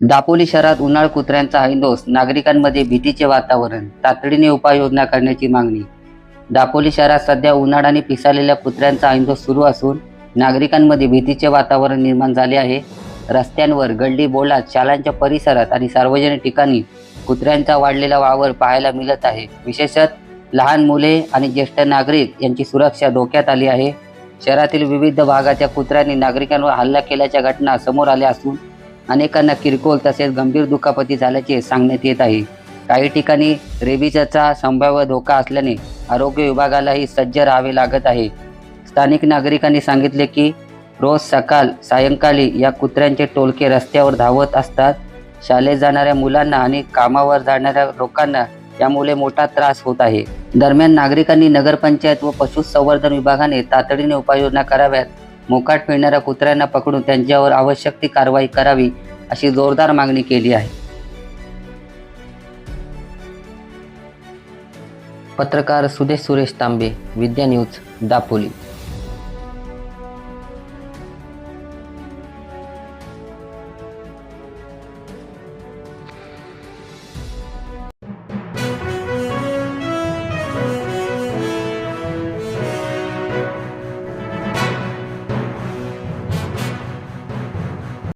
दापोली शहरात उन्हाळ कुत्र्यांचा हैंदोस नागरिकांमध्ये भीतीचे वातावरण तातडीने उपाययोजना करण्याची मागणी. दापोली शहरात सध्या उन्हाळ्याने पिसालेल्या कुत्र्यांचा हैंदोस सुरू असून नागरिकांमध्ये भीतीचे वातावरण निर्माण झाले आहे. रस्त्यांवर गल्ली बोलात शाळांच्या परिसरात आणि सार्वजनिक ठिकाणी कुत्र्यांचा वाढलेला वावर पाहायला मिळत आहे. विशेषत लहान मुले आणि ज्येष्ठ नागरिक यांची सुरक्षा धोक्यात आली आहे. शहरातील विविध भागाच्या कुत्र्यांनी नागरिकांवर हल्ला केल्याच्या घटना समोर आल्या असून अनेकांना किरकोळ तसेच गंभीर दुखापती झाल्याचे सांगण्यात येत आहे. काही ठिकाणी रेबीजचा संभाव्य धोका असल्याने आरोग्य विभागालाही सज्ज राहावे लागत आहे. स्थानिक नागरिकांनी सांगितले की रोज सकाळ सायंकाळी या कुत्र्यांचे टोलके रस्त्यावर धावत असतात. शाळेत जाणाऱ्या मुलांना आणि कामावर जाणाऱ्या लोकांना यामुळे मोठा त्रास होत आहे. दरम्यान नागरिकांनी नगरपंचायत व पशुसंवर्धन विभागाने तातडीने उपाययोजना कराव्यात. मोकाट फिरणाऱ्या कुत्र्यांना पकडून त्यांच्यावर आवश्यक ती कारवाई करावी अशी जोरदार मागणी केली आहे. पत्रकार सुदेश सुरेश तांबे विद्या न्यूज दापोली.